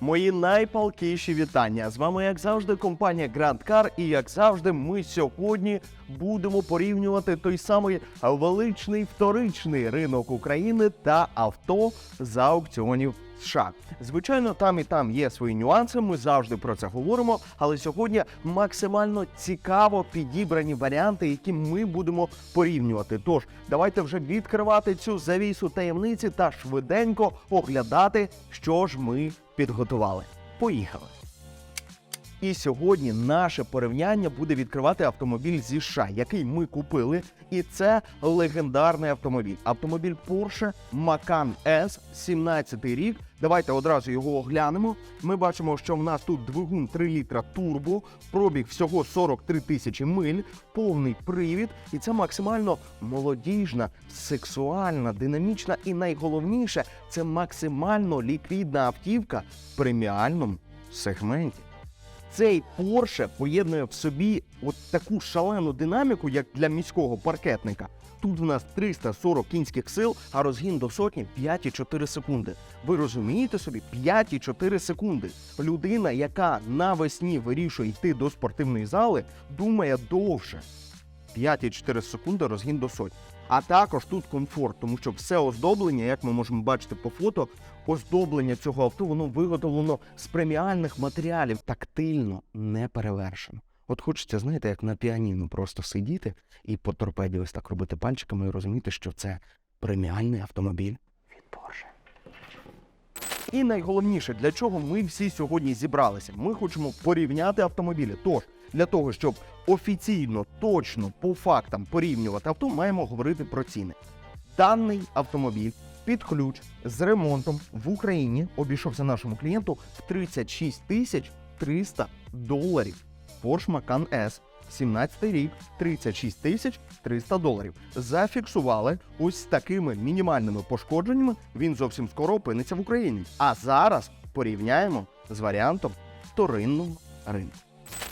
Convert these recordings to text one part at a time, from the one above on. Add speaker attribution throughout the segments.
Speaker 1: Мої найпалкіші вітання. З вами, як завжди, компанія Grand Car. І як завжди, ми сьогодні будемо порівнювати той самий величний вторичний ринок України та авто з аукціонів США. Звичайно, там і там є свої нюанси. Ми завжди про це говоримо. Але сьогодні максимально цікаво підібрані варіанти, які ми будемо порівнювати. Тож давайте вже відкривати цю завісу таємниці та швиденько оглядати, що ж ми підготували. Поїхали! І сьогодні наше порівняння буде відкривати автомобіль зі США, який ми купили. І це легендарний автомобіль. Автомобіль Porsche Macan S, 17 рік. Давайте одразу його оглянемо. Ми бачимо, що в нас тут двигун 3 літра турбо, пробіг всього 43 тисячі миль, повний привід, і це максимально молодіжна, сексуальна, динамічна і найголовніше це максимально ліквідна автівка в преміальному сегменті. Цей Porsche поєднує в собі от таку шалену динаміку, як для міського паркетника. Тут в нас 340 кінських сил, а розгін до сотні 5,4 секунди. Ви розумієте собі? 5,4 секунди. Людина, яка навесні вирішує йти до спортивної зали, думає довше. 5,4 секунди розгін до сотні. А також тут комфорт, тому що все оздоблення, як ми можемо бачити по фото, оздоблення цього авто воно виготовлено з преміальних матеріалів, тактильно не перевершено. От хочеться, знаєте, як на піаніно просто сидіти і по торпеді ось так робити пальчиками і розуміти, що це преміальний автомобіль від Porsche. І найголовніше, для чого ми всі сьогодні зібралися. Ми хочемо порівняти автомобілі. Тож, для того, щоб офіційно, точно, по фактам порівнювати авто, маємо говорити про ціни. Даний автомобіль під ключ з ремонтом в Україні обійшовся нашому клієнту в 36 тисяч 300 доларів. Porsche Macan S, 17 рік, 36 тисяч 300 доларів. Зафіксували ось такими мінімальними пошкодженнями. Він зовсім скоро опиниться в Україні. А зараз порівняємо з варіантом вторинного ринку.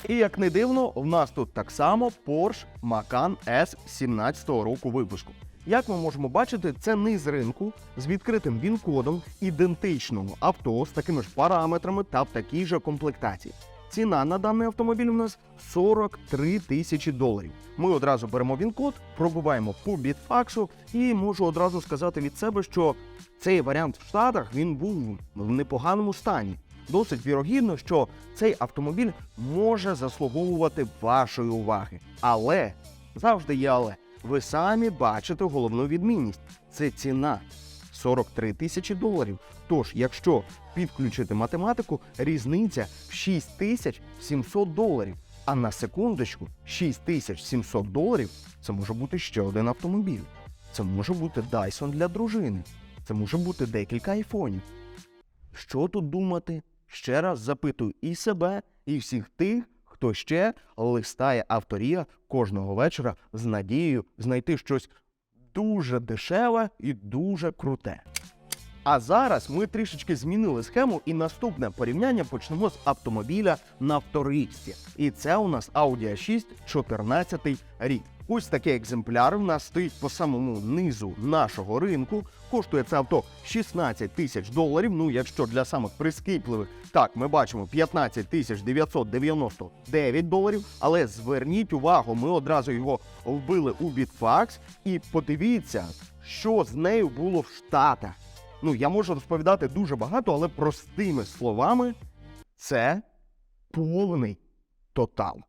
Speaker 1: І як не дивно, в нас тут так само Porsche Macan S 17-го року випуску. Як ми можемо бачити, це низ ринку з відкритим він-кодом ідентичного авто з такими ж параметрами та в такій же комплектації. Ціна на даний автомобіль у нас 43 тисячі доларів. Ми одразу беремо він-код, пробуваємо по бітфаксу і можу одразу сказати від себе, що цей варіант в Штатах він був в непоганому стані. Досить вірогідно, що цей автомобіль може заслуговувати вашої уваги. Але завжди є але. Ви самі бачите головну відмінність це ціна 43 тисячі доларів. Тож, якщо підключити математику, різниця в 6700 доларів. А на секундочку, 6700 доларів це може бути ще один автомобіль. Це може бути Dyson для дружини. Це може бути декілька айфонів. Що тут думати? Ще раз запитую і себе, і всіх тих, хто ще листає авторія кожного вечора з надією знайти щось дуже дешеве і дуже круте. А зараз ми трішечки змінили схему, і наступне порівняння почнемо з автомобіля на вторичці. І це у нас Audi A6 14 рік. Ось такий екземпляр у нас стоїть по самому низу нашого ринку. Коштує це авто 16 тисяч доларів. Ну, якщо для самих прискіпливих, так ми бачимо 15 тисяч 999 доларів. Але зверніть увагу, ми одразу його вбили у Bitfax і подивіться, що з нею було в Штатах. Ну, я можу розповідати дуже багато, але простими словами, це повний тотал.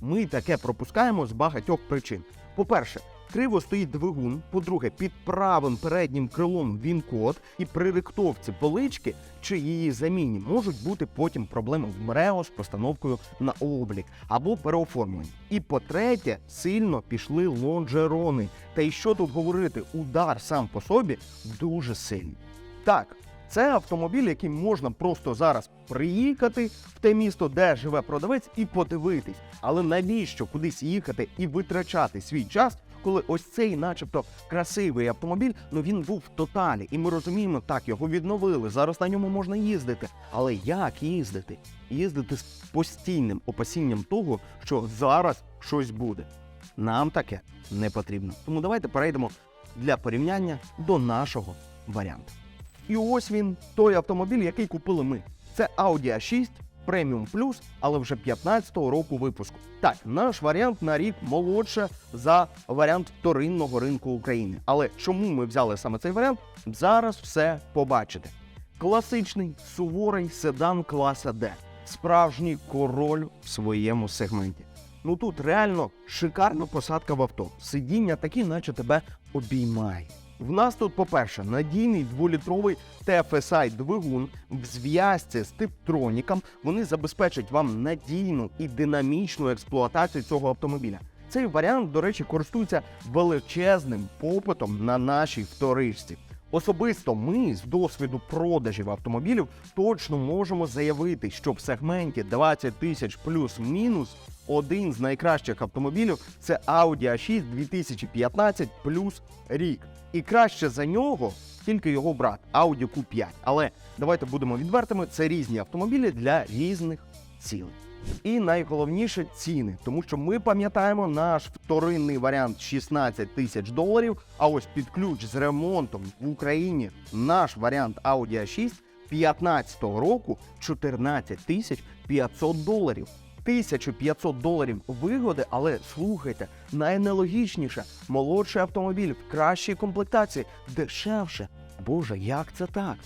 Speaker 1: Ми таке пропускаємо з багатьох причин. По-перше, криво стоїть двигун. По-друге, під правим переднім крилом він код, і при рихтовці полички чи її заміні можуть бути потім проблеми в МРЕО з постановкою на облік або переоформлення. І по-третє, сильно пішли лонжерони. Та й що тут говорити, удар сам по собі дуже сильний. Так, це автомобіль, яким можна просто зараз приїхати в те місто, де живе продавець, і подивитись. Але навіщо кудись їхати і витрачати свій час, коли ось цей, начебто, красивий автомобіль, ну він був в тоталі, і ми розуміємо, так його відновили. Зараз на ньому можна їздити. Але як їздити? Їздити з постійним опасінням того, що зараз щось буде. Нам таке не потрібно. Тому давайте перейдемо для порівняння до нашого варіанту. І ось він, той автомобіль, який купили ми. Це Audi A6 Premium Plus, але вже 15-го року випуску. Так, наш варіант на рік молодше за варіант вторинного ринку України. Але чому ми взяли саме цей варіант? Зараз все побачите. Класичний суворий седан класа D. Справжній король в своєму сегменті. Ну тут реально шикарна посадка в авто. Сидіння такі, наче тебе обіймає. В нас тут, по-перше, надійний дволітровий TFSI двигун в зв'язці з типтроніком. Вони забезпечать вам надійну і динамічну експлуатацію цього автомобіля. Цей варіант, до речі, користується величезним попитом на нашій вторичці. Особисто ми з досвіду продажів автомобілів точно можемо заявити, що в сегменті 20 тисяч плюс-мінус один з найкращих автомобілів це Audi A6 2015 плюс рік. І краще за нього тільки його брат Audi Q5. Але давайте будемо відвертими, це різні автомобілі для різних цілей. І найголовніше ціни, тому що ми пам'ятаємо наш вторинний варіант 16 тисяч доларів. А ось під ключ з ремонтом в Україні наш варіант Audi A6 15 року 14 тисяч 500 доларів. 1500 доларів вигоди, але слухайте, найнелогічніше молодший автомобіль в кращій комплектації, дешевше. Боже, як це так?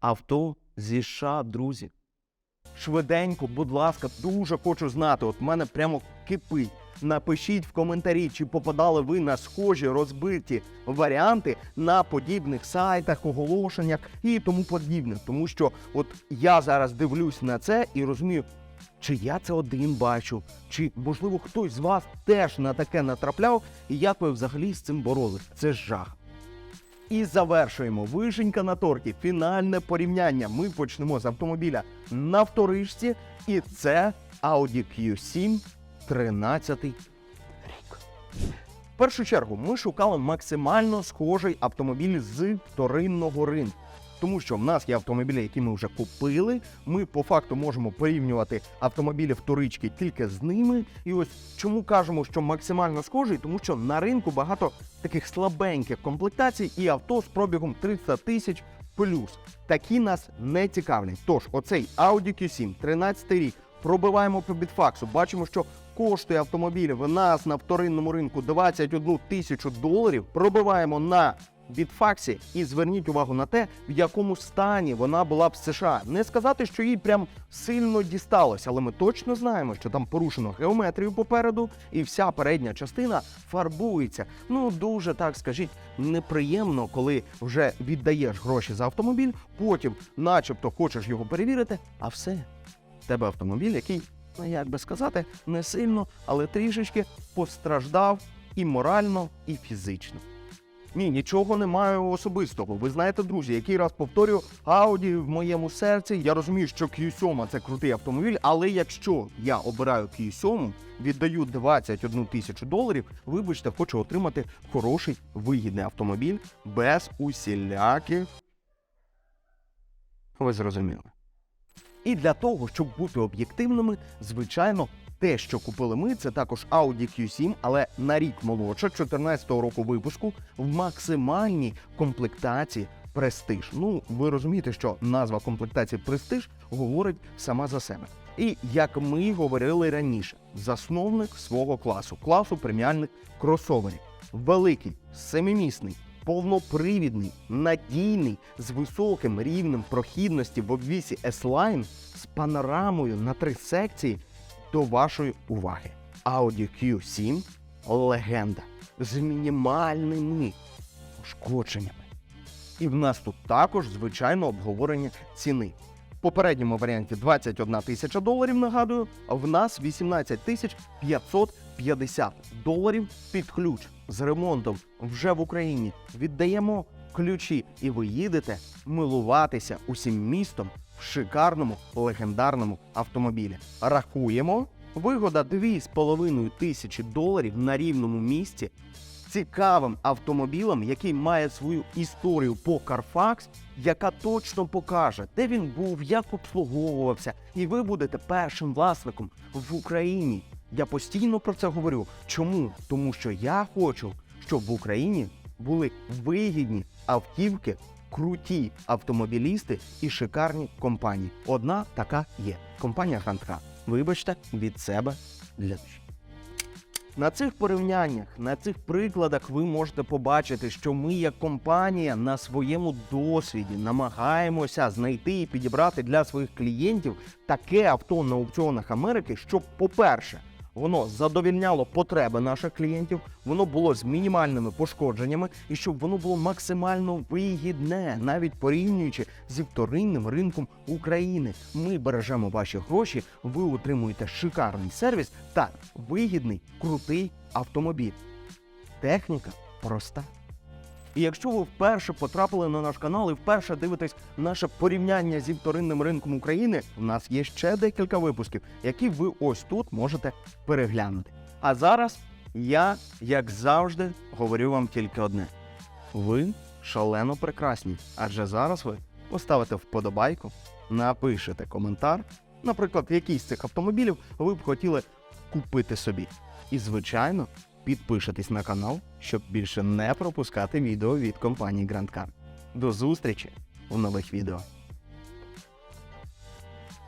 Speaker 1: Авто зі США, друзі. Швиденько, будь ласка, дуже хочу знати. От мене прямо кипить. Напишіть в коментарі, чи попадали ви на схожі розбиті варіанти на подібних сайтах, оголошеннях і тому подібне. Тому що от я зараз дивлюсь на це і розумію, чи я це один бачу, чи можливо хтось з вас теж на таке натрапляв, і як ви взагалі з цим боролись. Це жах. І завершуємо вишенька на торті. Фінальне порівняння. Ми почнемо з автомобіля на вторичці, і це Audi Q7 13 рік. В першу чергу ми шукали максимально схожий автомобіль з вторинного ринку. Тому що в нас є автомобілі, які ми вже купили. Ми по факту можемо порівнювати автомобілі вторички тільки з ними. І ось чому кажемо, що максимально схожий, тому що на ринку багато таких слабеньких комплектацій і авто з пробігом 300 тисяч плюс. Такі нас не цікавлять. Тож, оцей Audi Q7, 13 рік, пробиваємо по бітфаксу. Бачимо, що коштує автомобіль в нас на вторинному ринку 21 тисячу доларів. Пробиваємо на Бітфаксі і зверніть увагу на те, в якому стані вона була в США. Не сказати, що їй прям сильно дісталося, але ми точно знаємо, що там порушено геометрію попереду, і вся передня частина фарбується. Ну дуже так скажіть, неприємно, коли вже віддаєш гроші за автомобіль, потім, начебто, хочеш його перевірити, а все тебе автомобіль, який, ну як би сказати, не сильно, але трішечки постраждав і морально, і фізично. Ні, нічого не маю особистого. Ви знаєте, друзі, який раз повторюю, Audi в моєму серці. Я розумію, що Q7 це крутий автомобіль, але якщо я обираю Q7, віддаю 21 тисячу доларів, вибачте, хочу отримати хороший вигідний автомобіль без усіляких. Ви зрозуміли. І для того, щоб бути об'єктивними, звичайно, те, що купили ми, це також Audi Q7, але на рік молодше, 14-го року випуску, в максимальній комплектації престиж. Ну, ви розумієте, що назва комплектації престиж говорить сама за себе. І як ми говорили раніше, засновник свого класу, класу преміальних кросоверів, великий, семимісний, повнопривідний, надійний, з високим рівнем прохідності в обвісі S-Line, з панорамою на три секції. До вашої уваги. Audi Q7 легенда з мінімальними ушкодженнями. І в нас тут також, звичайно, обговорення ціни. В попередньому варіанті 21 тисяча доларів, нагадую, в нас 18 тисяч 550 доларів під ключ з ремонтом вже в Україні. Віддаємо ключі, і ви їдете милуватися усім містом шикарному легендарному автомобілі. Рахуємо. Вигода 2,5 тисячі доларів на рівному місці цікавим автомобілем, який має свою історію по Carfax, яка точно покаже, де він був, як обслуговувався, і ви будете першим власником в Україні. Я постійно про це говорю. Чому? Тому що я хочу, щоб в Україні були вигідні автівки круті автомобілісти і шикарні компанії. Одна така є компанія Grand Вибачте від себе для душі. На цих порівняннях, на цих прикладах ви можете побачити, що ми, як компанія, на своєму досвіді намагаємося знайти і підібрати для своїх клієнтів таке авто на аукціонах Америки, щоб, по-перше, воно задовільняло потреби наших клієнтів, воно було з мінімальними пошкодженнями, і щоб воно було максимально вигідне, навіть порівнюючи зі вторинним ринком України. Ми бережемо ваші гроші, ви отримуєте шикарний сервіс та вигідний крутий автомобіль. Техніка проста. І якщо ви вперше потрапили на наш канал і вперше дивитесь наше порівняння зі вторинним ринком України, у нас є ще декілька випусків, які ви ось тут можете переглянути. А зараз я, як завжди, говорю вам тільки одне: ви шалено прекрасні, адже зараз ви поставите вподобайку, напишете коментар, наприклад, який з цих автомобілів ви б хотіли купити собі. І, звичайно, підпишитесь на канал, щоб більше не пропускати відео від компанії GrandCar. До зустрічі в нових відео.